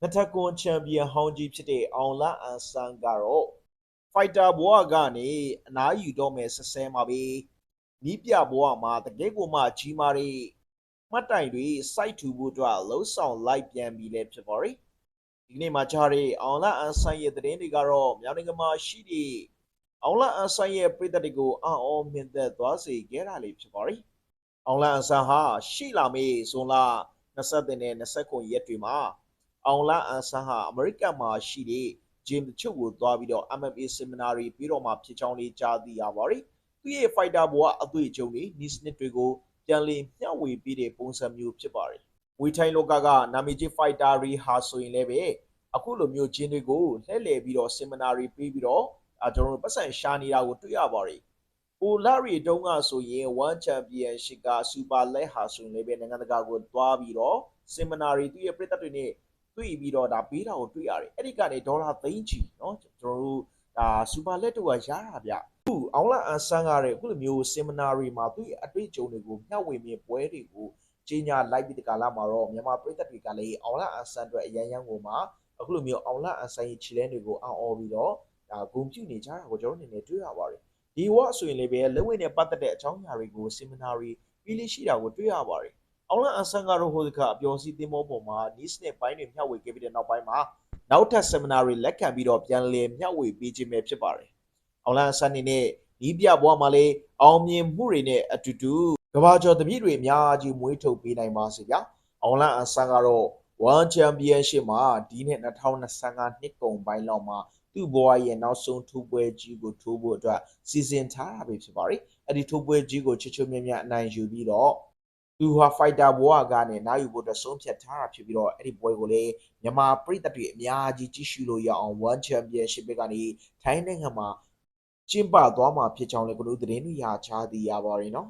နှစ်ထပ်ကွန်ချန်ပီယံဟောင်းကြီးဖြစ်တဲ့အောင်လအန်ဆန်ကတော့ဖိုက်တာဘဝကနေအနားယူတော့မယ်ဆက်ဆဲမှာပဲနီးပြဘဝမှာတကယ်ကိုမှကြီးမားတဲ့မှတ်တိုင်တွေစိုက်ထူဖို့အတွက်လှုံ့ဆော်လိုက်ပြန်ပြီလည်းဖြစ်ပါရီဒီကနေ့မှာကြားတဲ့အောင်လအန်ဆန်ရဲ့သတင်းတွေကတော့မြောင်နိုင်ငံမှာရှိတဲ့အောင်လအန်ဆန်ရဲ့ပြည်သက်တွေကိုအံ့ဩမြင့်သက်သွားစေခဲ့တာလေးဖြစ်ပါရီအောင်လအန်ဆန်ဟာရှိလာမေးဇွန်လ20နဲ့29ရက်တွေမှာ အောင်လအန်ဆန်ဟာအမေရိကန်မှာရှိတဲ့ဂျင်တချို့ကိုသွားပြီးတော့ MMA seminar တွေပြီးတော့မှဖြစ်ချောင်းလေးကြားသိရပါတယ်။သူရဲ့ fighter ဘဝအတွေ့အကြုံတွေ niche တွေကိုပြန်လည်မျှဝေပေးတဲ့ပုံစံမျိုးဖြစ်ပါတယ်။ဝီထိုင်းလောကကနာမည်ကြီး fighter တွေဟာဆိုရင်လည်းပဲအခုလိုမျိုးဂျင်တွေကိုလှည့်လည်ပြီးတော့ seminar တွေပေးပြီးတော့အဲကျွန်တော်တို့ပတ်စံရှာနေတာကိုတွေ့ရပါတယ်။ပိုလာရီတုံးကဆိုရင် one championship က super leg ဟာဆိုရင်လည်းပဲနိုင်ငံတကာကိုသွားပြီးတော့ seminar တွေသူရဲ့ပြည်သက်တွေနဲ့ တွေ့ပြီးတော့ဒါပေးတာကိုတွေ့ရတယ်အဲ့ဒီကနေဒေါ်လာသိန်းချီเนาะကျွန်တော်တို့ဒါစူပါလက်တို့ကရတာဗျအခုအောင်လာအန်ဆန်းကတဲ့အခုလိုမျိုး seminar တွေမှာသူ့ရဲ့အတွေ့အကြုံတွေကိုမျှဝေမြင်ပွဲတွေကိုကြီးညာလိုက်ပြီးတကလာမှာတော့မြန်မာပြည်သက်တွေကလည်းအောင်လာအန်ဆန်းအတွက်အရန်ရန်ကိုမှာအခုလိုမျိုးအောင်လာအန်ဆန်းရဲ့ခြေလမ်းတွေကိုအံ့ဩပြီးတော့ဒါဂုံပြုနေကြတာကိုကျွန်တော်အနေနဲ့တွေ့ရပါတယ်ဒီဝဆိုရင်လည်းပဲလက်ဝဲနဲ့ပတ်သက်တဲ့အကြောင်းအရာတွေကို seminar တွေပြီးလေးရှိတာကိုတွေ့ရပါတယ် အောင်လန်အဆန်ကတော့ဟိုဒီကအပျော်စီသင်းမောပေါ်မှာ niche နဲ့ပိုင်းတွေမျှဝေခဲ့ပြီးတဲ့နောက်ပိုင်းမှာနောက်ထပ် seminar တွေလက်ခံပြီးတော့ပြန်လည်မျှဝေပေးခြင်းပဲဖြစ်ပါတယ်။အောင်လန်အဆန်နေနဲ့ဒီပြဘွားမှာလေအောင်မြင်မှုတွေနဲ့အတူတူကဘာကျော်တပြည့်တွေအများကြီးမွေးထုတ်ပေးနိုင်ပါစေဗျာ။အောင်လန်အဆန်ကတော့ One Championship မှာဒီနှစ်2025နှစ်ကုန်ပိုင်းလောက်မှာသူ့ဘဝရဲ့နောက်ဆုံးထိုးပွဲကြီးကိုထိုးဖို့အတွက်စီစဉ်ထားတာပဲဖြစ်ပါတယ်။အဲ့ဒီထိုးပွဲကြီးကိုချစ်ချွတ်မြတ်မြတ်အနိုင်ယူပြီးတော့ သူဟာ fighter ဘဝကနေနိုင်ယူဖို့အတွက်ဆုံးဖြတ်ထားတာဖြစ်ပြီးတော့အဲ့ဒီပွဲကိုလည်းမြန်မာပြည်သက်တွေအများကြီးကြည့်ရှုလို့ရအောင် One Championship ကနေထိုင်းနိုင်ငံမှာကျင်းပသွားမှာဖြစ်ကြောင်းလည်းကိုတို့သတင်းတွေရချားသိရပါတယ်နော်